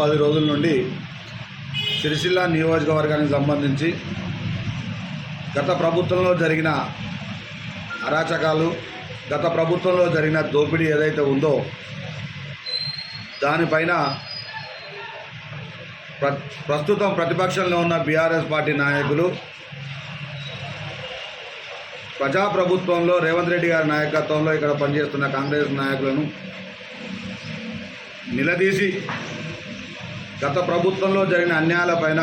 పది రోజుల నుండి సిరిసిల్ల నియోజకవర్గానికి సంబంధించి గత ప్రభుత్వంలో జరిగిన అరాచకాలు గత ప్రభుత్వంలో జరిగిన దోపిడీ ఏదైతే ఉందో దానిపైన ప్ర ప్రస్తుతం ప్రతిపక్షంలో ఉన్న బీఆర్ఎస్ పార్టీ నాయకులు ప్రజాప్రభుత్వంలో రేవంత్ రెడ్డి గారి నాయకత్వంలో ఇక్కడ పనిచేస్తున్న కాంగ్రెస్ నాయకులను నిలదీసి గత ప్రభుత్వంలో జరిగిన అన్యాయాలపైన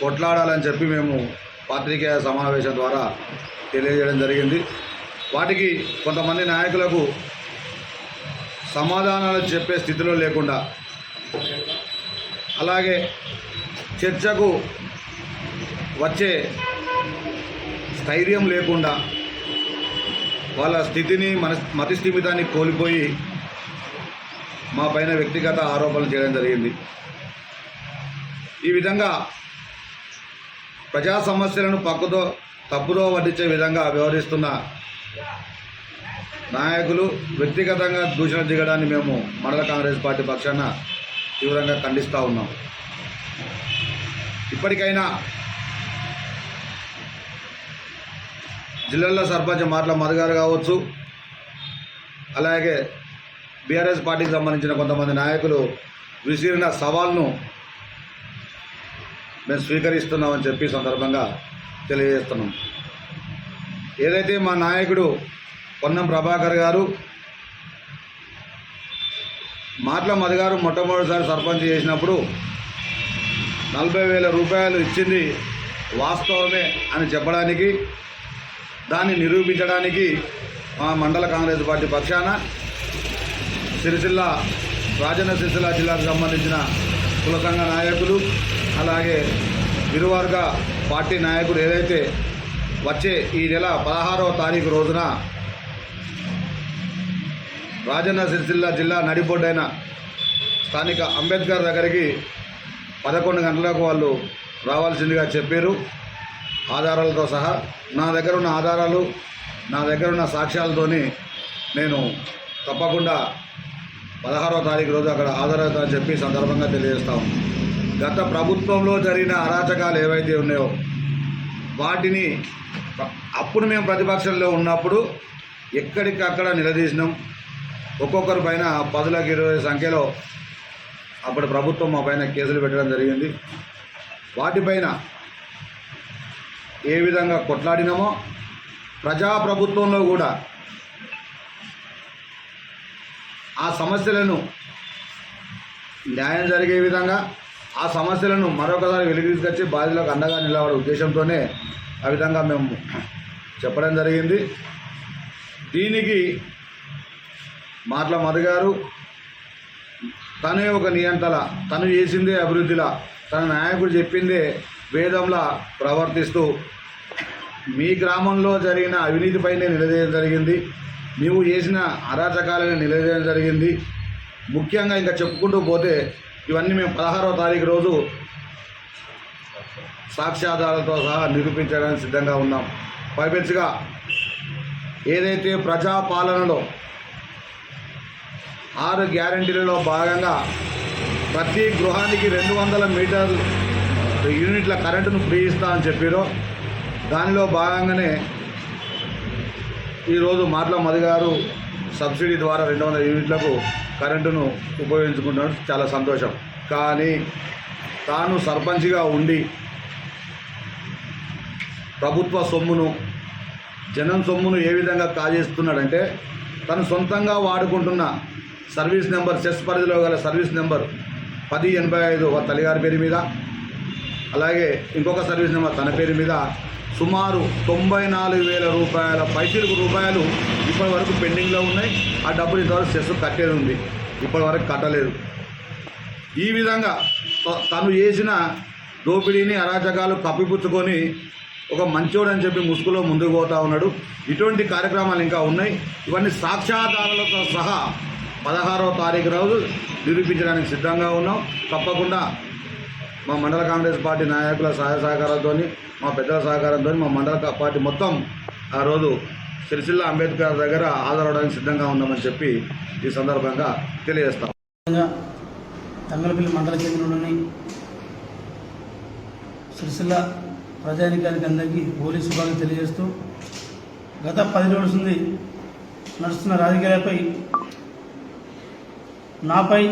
కొట్లాడాలని చెప్పి మేము పాత్రికేయ సమావేశం ద్వారా తెలియజేయడం జరిగింది. వాటికి కొంతమంది నాయకులకు సమాధానాలు చెప్పే స్థితిలో లేకుండా అలాగే చర్చకు వచ్చే స్థైర్యం లేకుండా వాళ్ళ స్థితిని మన మతిస్థిమితాన్ని కోల్పోయి మా పైన వ్యక్తిగత ఆరోపణలు చేయడం జరిగింది. ఈ విధంగా ప్రజా సమస్యలను పక్కతో తప్పుదో వడ్డించే విధంగా వ్యవహరిస్తున్న నాయకులు వ్యక్తిగతంగా దూషణ దిగడాన్ని మేము మండల కాంగ్రెస్ పార్టీ పక్షాన తీవ్రంగా ఖండిస్తూ ఉన్నాం. ఇప్పటికైనా జిల్లాలో సర్పంచ్ మాటల మధుగారు కావచ్చు అలాగే బీఆర్ఎస్ పార్టీకి సంబంధించిన కొంతమంది నాయకులు విసిరిన సవాల్ను మేము స్వీకరిస్తున్నామని చెప్పి సందర్భంగా తెలియజేస్తున్నాం. ఏదైతే మా నాయకుడు పొన్నం ప్రభాకర్ గారు మాటల మధుగారు మొట్టమొదటిసారి సర్పంచ్ చేసినప్పుడు నలభై వేల రూపాయలు ఇచ్చింది వాస్తవమే అని చెప్పడానికి దాన్ని నిరూపించడానికి మా మండల కాంగ్రెస్ పార్టీ పక్షాన సిరిసిల్ల రాజన్న సిరిసిల్ల జిల్లాకు సంబంధించిన కుల సంఘ నాయకులు అలాగే ఇరువర్గ పార్టీ నాయకులు ఏదైతే వచ్చే ఈ నెల పదహారవ తారీఖు రోజున రాజన్న సిరిసిల్ల జిల్లా నడిబొడ్డైన స్థానిక అంబేద్కర్ దగ్గరికి పదకొండు గంటలకు వాళ్ళు రావాల్సిందిగా చెప్పారు. ఆధారాలతో సహా నా దగ్గర ఉన్న ఆధారాలు నా దగ్గర ఉన్న సాక్ష్యాలతోని నేను తప్పకుండా పదహారో తారీఖు రోజు అక్కడ హాజరవుతానని చెప్పి సందర్భంగా తెలియజేస్తాం గత ప్రభుత్వంలో జరిగిన అరాచకాలు ఏవైతే ఉన్నాయో వాటిని అప్పుడు మేము ప్రతిపక్షంలో ఉన్నప్పుడు ఎక్కడికక్కడ నిలదీసినాం. ఒక్కొక్కరి పైన పదులకు ఇరవై సంఖ్యలో అప్పుడు ప్రభుత్వం మా పైన కేసులు పెట్టడం జరిగింది. వాటిపైన ఏ విధంగా కొట్లాడినామో ప్రజాప్రభుత్వంలో కూడా ఆ సమస్యలను న్యాయం జరిగే విధంగా ఆ సమస్యలను మరొకసారి వెలుగు తీసుకొచ్చి బాధితులకు అండగా నిలబడే ఉద్దేశంతోనే ఆ విధంగా మేము చెప్పడం జరిగింది. దీనికి మాటల మధు తనే ఒక నియంతల తను చేసిందే అభివృద్ధిలా తన నాయకుడు చెప్పిందే వేదంలా ప్రవర్తిస్తూ మీ గ్రామంలో జరిగిన అవినీతిపైనే నిలదీయడం జరిగింది. నీవు చేసిన అరాచకాలను నిలదీయడం జరిగింది. ముఖ్యంగా ఇంకా చెప్పుకుంటూ పోతే ఇవన్నీ మేము పదహారవ తారీఖు రోజు సాక్ష్యాధారాలతో సహా నిరూపించడానికి సిద్ధంగా ఉన్నాం. పైపెచ్చుగా ఏదైతే ప్రజాపాలనలో ఆరు గ్యారంటీలలో భాగంగా ప్రతి గృహానికి రెండు వందల మీటర్లు యూనిట్ల కరెంటును ఫ్రీ ఇస్తా అని చెప్పారో దానిలో భాగంగానే ఈరోజు మాటల మధు గారు సబ్సిడీ ద్వారా రెండు వందల యూనిట్లకు కరెంటును ఉపయోగించుకుంటున్నాడు. చాలా సంతోషం. కానీ తాను సర్పంచ్గా ఉండి ప్రభుత్వ సొమ్మును జనం సొమ్మును ఏ విధంగా కాజేస్తున్నాడంటే తను సొంతంగా వాడుకుంటున్న సర్వీస్ నెంబర్ చెస్ పరిధిలో గల సర్వీస్ నెంబర్ పది ఎనభై ఐదు ఒక తల్లిగారి పేరు మీద అలాగే ఇంకొక సర్వీస్ నెంబర్ తన పేరు మీద సుమారు తొంభై నాలుగు వేల రూపాయల పైసలకు రూపాయలు ఇప్పటి వరకు పెండింగ్లో ఉన్నాయి. ఆ డబ్బులు ఇంతవరకు సెస్ కట్టేది ఉంది. ఇప్పటి వరకు కట్టలేదు. ఈ విధంగా త- తను చేసిన దోపిడీని అరాచకాలు కప్పిపుచ్చుకొని ఒక మంచోడు అని చెప్పి ముసుగులో ముందుకు పోతా ఉన్నాడు. ఇటువంటి కార్యక్రమాలు ఇంకా ఉన్నాయి. ఇవన్నీ సాక్ష్యాధారాలతో సహా పదహారవ తారీఖు రోజు నిరూపించడానికి సిద్ధంగా ఉన్నాం. తప్పకుండా మా మండల కాంగ్రెస్ పార్టీ నాయకుల సహాయ సహకారంతో మా పెద్దల సహకారంతో మా మండల పార్టీ మొత్తం ఆ రోజు సిరిసిల్ల అంబేద్కర్ దగ్గర హాజరవడానికి సిద్ధంగా ఉన్నామని చెప్పి ఈ సందర్భంగా తెలియజేస్తాం. తంగలపల్లి మండల కేంద్రంలోని సిరిసిల్ల ప్రజానికానికి అందరికీ పోలీసు విభాగం తెలియజేస్తూ గత పది రోజుల నడుస్తున్న రాజకీయాలపై నాపై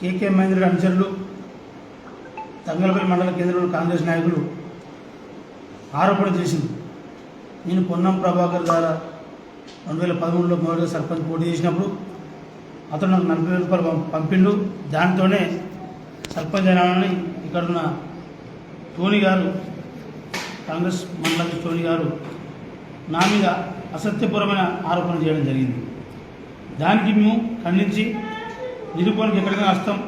కేకే మహేంద్రుడి అనుచరులు తంగలపల్లి మండల కేంద్రంలో కాంగ్రెస్ నాయకులు ఆరోపణ చేసింది. నేను పొన్నం ప్రభాకర్ ద్వారా రెండు వేల పదమూడులో మొదటిగా సర్పంచ్ పోటీ చేసినప్పుడు అతను నాకు నలభై వేల రూపాయలు పంపిండు. దాంతోనే సర్పంచ్ అయినానని ఇక్కడున్న టోనీ గారు కాంగ్రెస్ మండల టోనీ గారు నా మీద అసత్యపూర్వమైన ఆరోపణ చేయడం జరిగింది. దానికి మేము ఖండించి నిరూపణకి ఎక్కడికైనా వస్తాం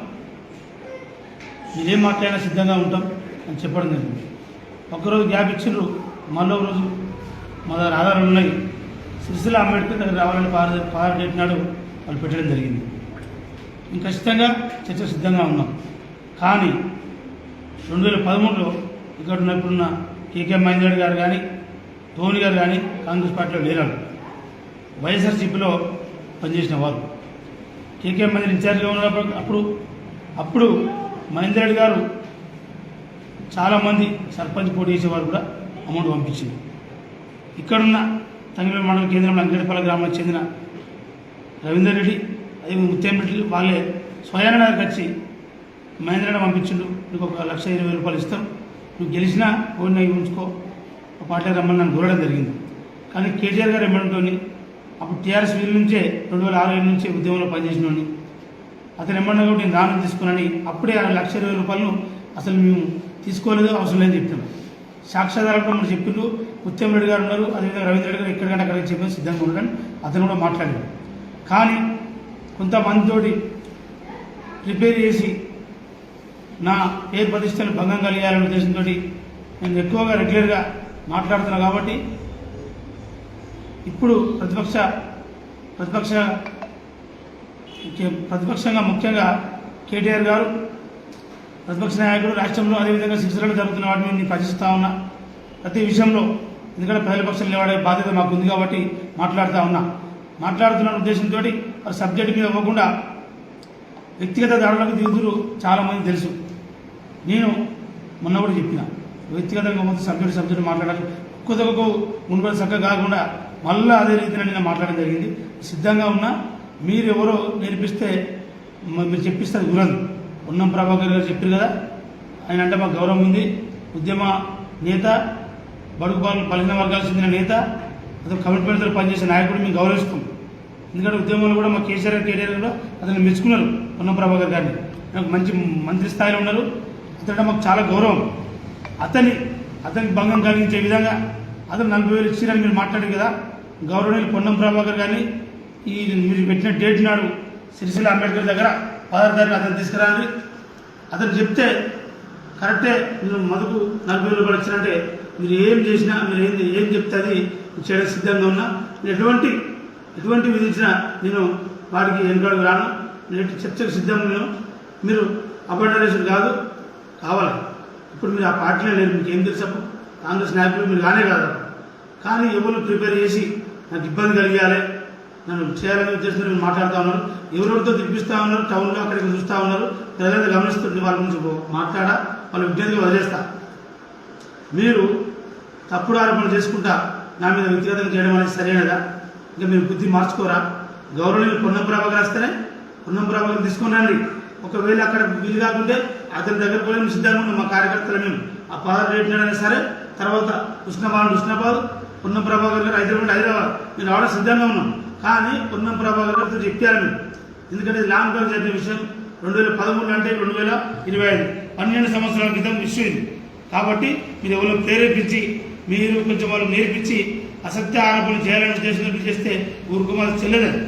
మీరేం మాట్లాడినా సిద్ధంగా ఉంటాం అని చెప్పడం జరిగింది. ఒకరోజు గ్యాప్ ఇచ్చిండ్రు. మళ్ళీ రోజు మా దగ్గర ఆధారాలు ఉన్నాయి. సిరిసిల అంబేద్కర్ దగ్గర రావాలని పార పార నాడు వాళ్ళు పెట్టడం జరిగింది. ఇంకా ఖచ్చితంగా చర్చ సిద్ధంగా ఉన్నాం. కానీ రెండు వేల పదమూడులో ఇక్కడ ఉన్నప్పుడున్న కేకే మహేందర్ గారు కానీ ధోని గారు కానీ కాంగ్రెస్ పార్టీలో లేరాడు వైఎస్ఆర్సీపీలో పనిచేసిన వారు కేకే మహేందర్ ఇన్ఛార్జ్గా ఉన్నప్పుడు అప్పుడు అప్పుడు మహేందర్ రెడ్డి గారు చాలామంది సర్పంచ్ పోటీ చేసేవారు కూడా అమౌంట్ పంపించింది. ఇక్కడున్న తంగిల మండల కేంద్రంలో అంగడిపల్లి గ్రామానికి చెందిన రవీందర్ రెడ్డి అదే ముత్యం వాళ్ళే స్వయాన వచ్చి మహేంద్ర పంపించిండు. నీకు ఒక లక్ష ఇరవై రూపాయలు ఇస్తాం. నువ్వు గెలిచినా ఓడినా ఉంచుకో. ఒక పార్టీ రమ్మని నన్ను కోరడం జరిగింది. కానీ కేటీఆర్ గారు ఇవ్వడంతో అప్పుడు టీఆర్ఎస్ వీళ్ళ నుంచే రెండు వేల ఆరు ఏళ్ళ నుంచి ఉద్యమంలో పనిచేసినోని అతను ఏమన్నా కూడా నేను దానం తీసుకున్నాను అప్పుడే ఆ లక్ష ఇరవై రూపాయలను అసలు మేము తీసుకోలేదు అవసరం లేదని చెప్పాము సాక్షాధారంలో మనం చెప్పిండు ఉత్తమ్ రెడ్డి గారు ఉన్నారు అదేవిధంగా రవీంద్ర రెడ్డి గారు ఎక్కడికంటే అక్కడికి చెప్పిన సిద్ధంగా ఉండడం. అతను కూడా మాట్లాడాడు. కానీ కొంతమందితోటి రిపేర్ చేసి నా పేరు ప్రతిష్టలు భంగం కలిగాలనే ఉద్దేశంతో నేను ఎక్కువగా రెగ్యులర్గా మాట్లాడుతున్నా కాబట్టి ఇప్పుడు ప్రతిపక్ష ప్రతిపక్ష ప్రతిపక్షంగా ముఖ్యంగా కేటీఆర్ గారు ప్రతిపక్ష నాయకుడు రాష్ట్రంలో అదేవిధంగా శిక్షణలు జరుగుతున్న వాటిని నేను ప్రశ్నిస్తా ఉన్నా. ప్రతి విషయంలో ఎందుకంటే ప్రజల పక్షం నిలబడే బాధ్యత మాకు ఉంది కాబట్టి మాట్లాడుతూ ఉన్నా. మాట్లాడుతున్న ఉద్దేశంతో సబ్జెక్టు సబ్జెక్ట్ మీద ఇవ్వకుండా వ్యక్తిగత దాడులకు దిగుతురు చాలామంది తెలుసు. నేను మొన్న కూడా చెప్పిన వ్యక్తిగతంగా మొత్తం సబ్జెక్ట్ సబ్జెక్టు మాట్లాడాలి. ఒక్కొక్కకు మునుపటి చక్కగా కాకుండా మళ్ళీ అదే రీతిలో నేను మాట్లాడడం జరిగింది. సిద్ధంగా ఉన్నా మీరు ఎవరో నేర్పిస్తే మీరు చెప్పిస్తే అది కుదరదు ఉన్నం ప్రభాకర్ గారు చెప్పారు కదా ఆయన అంటే మాకు గౌరవం ఉంది. ఉద్యమ నేత బడుగు బలహీన వర్గాలకు చెందిన నేత అతను కమిట్మెంట్తో పనిచేసే నాయకుడు మేము గౌరవిస్తాం. ఎందుకంటే ఉద్యమంలో కూడా మా కేసీఆర్ కేటీఆర్ కూడా అతను మెచ్చుకున్నారు పొన్నం ప్రభాకర్ గారిని. నాకు మంచి మంత్రి స్థాయిలో ఉన్నారు. అతను మాకు చాలా గౌరవం. అతని అతనికి భంగం కలిగించే విధంగా అతను నలభై వేలు ఇచ్చిరని మీరు మాట్లాడారు కదా గౌరవనీయులు పొన్నం ప్రభాకర్ గారిని ఈ మీరు పెట్టిన డేట్ నాడు సిరిసిల్ల అంబేద్కర్ దగ్గర పదహారు తారీఖు అతను తీసుకురాని అతను చెప్తే కరెక్టే మీరు మదుపు నలభై రూపాయలు వచ్చినంటే మీరు ఏం చేసినా మీరు ఏం ఏం చెప్తే అది చేయడానికి సిద్ధంగా ఉన్నా. నేను ఎటువంటి ఎటువంటి విధించినా నేను వాడికి వెనుకాడికి రాను. నేను ఎట్టి చర్చకు సిద్ధంగా ఉన్నాను. మీరు అపాయింటేషన్ కాదు కావాలి. ఇప్పుడు మీరు ఆ పార్టీలో లేరు మీకు ఏం తెలుసు కాంగ్రెస్ నాయకులు మీరు కానే కాదు. కానీ ఎవరు ప్రిపేర్ చేసి నాకు ఇబ్బంది కలిగాలి నన్ను చేయాలని ఉద్దేశంతో మీరు మాట్లాడుతూ ఉన్నారు. ఎవరెవరితో తిప్పిస్తూ ఉన్నారు టౌన్లో అక్కడికి చూస్తూ ఉన్నారు. ప్రజలంతా గమనిస్తుంది వాళ్ళ గురించి మాట్లాడ వాళ్ళ విద్యార్థులు వదిలేస్తా. మీరు తప్పుడు ఆరోపణలు చేసుకుంటా నా మీద వ్యక్తిగతంగా చేయడం అనేది సరైనదా? ఇంకా మీరు బుద్ధి మార్చుకోరా? గౌరవనీయులు పొన్నం ప్రభాకర్ వస్తేనే పొన్నం ప్రభాకర్ తీసుకొని రండి. ఒకవేళ అక్కడ వీలు కాకుంటే అతని దగ్గర పోయి మేము సిద్ధంగా ఉన్నాం మా కార్యకర్తలు మేము ఆ పాదర్ రేపినాడైనా సరే తర్వాత కృష్ణబాబు కృష్ణబాబు పొన్నం ప్రభాకర్ గారు హైదరాబాద్ హైదరాబాద్. మేము రావడం సిద్ధంగా ఉన్నాం. కానీ పొన్నం ప్రభాకర్ గారు చెప్పారు ఎందుకంటే ఇది లాంగ్ టర్మ్ జరిగిన విషయం. రెండు వేల పదమూడు అంటే రెండు వేల ఇరవై ఐదు. పన్నెండు సంవత్సరాల క్రితం విషయం ఇది. కాబట్టి మీరు ఎవరు ప్రేరేపించి మీరు కొంచెం వాళ్ళు నేర్పించి అసత్య ఆరోపణలు చేయాలని ఉద్దేశంతో చేస్తే ఊరుకోమాలి చెల్లదని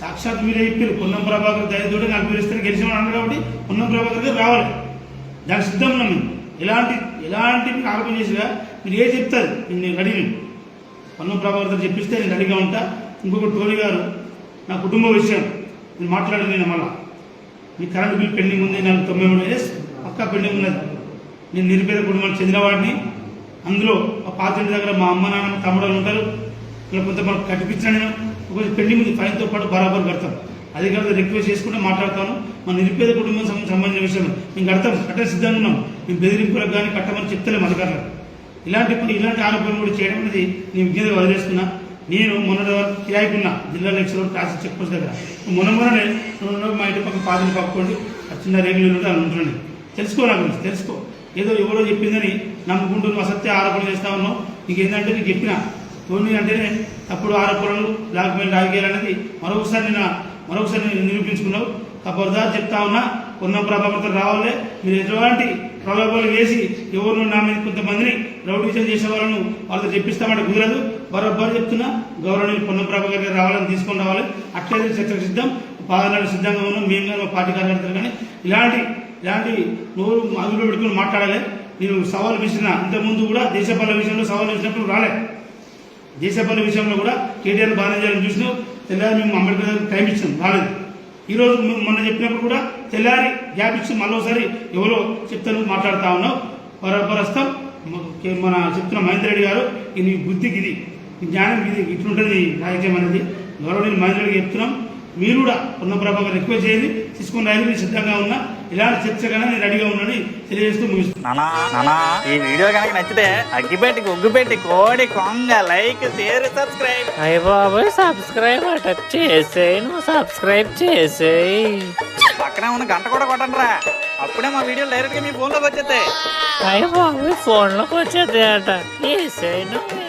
సాక్షాత్ మీరే చెప్పారు పొన్నం ప్రభాకర్ దయతోటి నలభై ఇస్తే గెలిచిన అన్నారు కాబట్టి పొన్నం ప్రభాకర్ గారు రావాలి. దానికి సిద్ధం ఉన్నాం మేము. ఎలాంటి ఎలాంటి మీకు ఆరోపణ చేసినా మీరు ఏ చెప్తారు నేను రెడీ నేను పొన్నం ప్రభాకర్ చెప్పిస్తే నేను రెడీగా ఉంటా. ఇంకొక టోనీ గారు నా కుటుంబ విషయం నేను మాట్లాడను నేను మళ్ళా. మీ కరెంట్ బిల్ పెండింగ్ ఉంది నాకు తొంభై మూడు డేస్ పక్కా పెండింగ్ ఉన్నది. నేను నిరుపేద కుటుంబానికి చెందినవాడిని అందులో మా పాత దగ్గర మా అమ్మ నాన్న తమ్ముడు వాళ్ళు ఉంటారు. ఇలా కొంత మనకు కట్టిపించిన నేను. ఒక పెండింగ్ ఉంది ఫైన్తో పాటు బరాబర్ కడతాం. అధికారులతో రిక్వెస్ట్ చేసుకుంటే మాట్లాడతాను. మన నిరుపేద కుటుంబం సంబంధించిన విషయం. మేము కడతాం కట్టే సిద్ధంగా ఉన్నాం. మేము బెదిరింపులకు కానీ కట్టమని చెప్తలేము అధికారులకు. ఇలాంటి ఇలాంటి ఆరోపణలు కూడా చేయడం అనేది నేను విజ్ఞత వదిలేస్తున్నా. నేను మొన్న కిరాయికున్నా జిల్లా లెక్చర్ క్లాస్ చెక్ పోస్ట్ దగ్గర మొన్న మొన్ననే మా ఇంటి పక్క పాదని పక్కండి చిన్న రేగులు ఉంటే అని ఉంటున్నాను తెలుసుకో నా గురించి తెలుసుకో. ఏదో ఎవరో చెప్పిందని నమ్ముకుంటూ నువ్వు అసత్య ఆరోపణలు చేస్తా ఉన్నావు. నీకు ఏంటంటే నీకు చెప్పిన. ఓన్లీ అంటేనే తప్పుడు ఆరోపణలు బ్లాక్మెయిల్ రాజకీయాలు అనేది మరొకసారి నేను మరొకసారి నిరూపించుకున్నావు. తప్పదారు చెప్తా ఉన్నా. ఉన్న ప్రభావితం రావాలే. మీరు ఎటువంటి ప్రలోభాలు వేసి ఎవరు నా మీద కొంతమందిని రౌడీజం చేసే వాళ్ళను వాళ్ళతో చెప్పిస్తామంటే కుదరదు. బరోబ్బరు చెప్తున్నా గౌరవనీయులు పొన్నప్రభ గారికి రావాలని తీసుకొని రావాలి. అట్లయితే చర్చకు సిద్ధం పాదనాడు సిద్ధంగా ఉన్నాం మేము కానీ మా పార్టీ కార్యకర్తలు కానీ. ఇలాంటి ఇలాంటి నోరు అదుపులో పెట్టుకుని మాట్లాడాలి. నేను సవాల్ విసిరిన ఇంతకుముందు కూడా దేశపాల విషయంలో సవాల్ విసినప్పుడు రాలే. దేశపల్లి విషయంలో కూడా కేటీఆర్ బాగానే చేయాలని చూసినాం తెల్లారి మేము అంబేద్కర్ గారికి టైం ఇచ్చాం రాలేదు. ఈరోజు మొన్న చెప్పినప్పుడు కూడా తెల్లారి గ్యాప్ ఇచ్చి మళ్ళీ ఎవరో చెప్తాను మాట్లాడుతూ ఉన్నాం. పరపరస్తాం మన చెప్తున్న మహేందర్ రెడ్డి గారు ఈ బుద్ధికి ఇది. ఈ జ్ఞానం ఇది ఇట్లుంటుంది రాజకీయం అనేది. గౌరవనీయులు రెడ్డి చెప్తున్నాం. మీరు కూడా ఉన్న ప్రభాకర్ రిక్వెస్ట్ చేయండి. తీసుకుని రాయలు నేను సిద్ధంగా ఉన్నా. ఇలాంటి చర్చ కన్నా నేను రెడీగా ఉన్నానని తెలియజేస్తూ ముగిస్తున్నాను నానా నానా ఈ వీడియో కనుక నచ్చితే అగ్గిపెట్టి గుగ్గుపెట్టి కోడి కొంగ లైక్ షేర్ సబ్స్క్రైబ్. అయ్య బాబోయ్ సబ్స్క్రైబ్ అట చేసేయి నువ్వు సబ్స్క్రైబ్ చేసేయి. పక్కనే ఉన్న గంట కూడా కొట్టండి రా అప్పుడే మా వీడియో డైరెక్ట్గా మీ ఫోన్లోకి వచ్చేస్తాయి. అయ్య బాబోయ్ ఫోన్లోకి వచ్చేది అట చేసేయి నువ్వు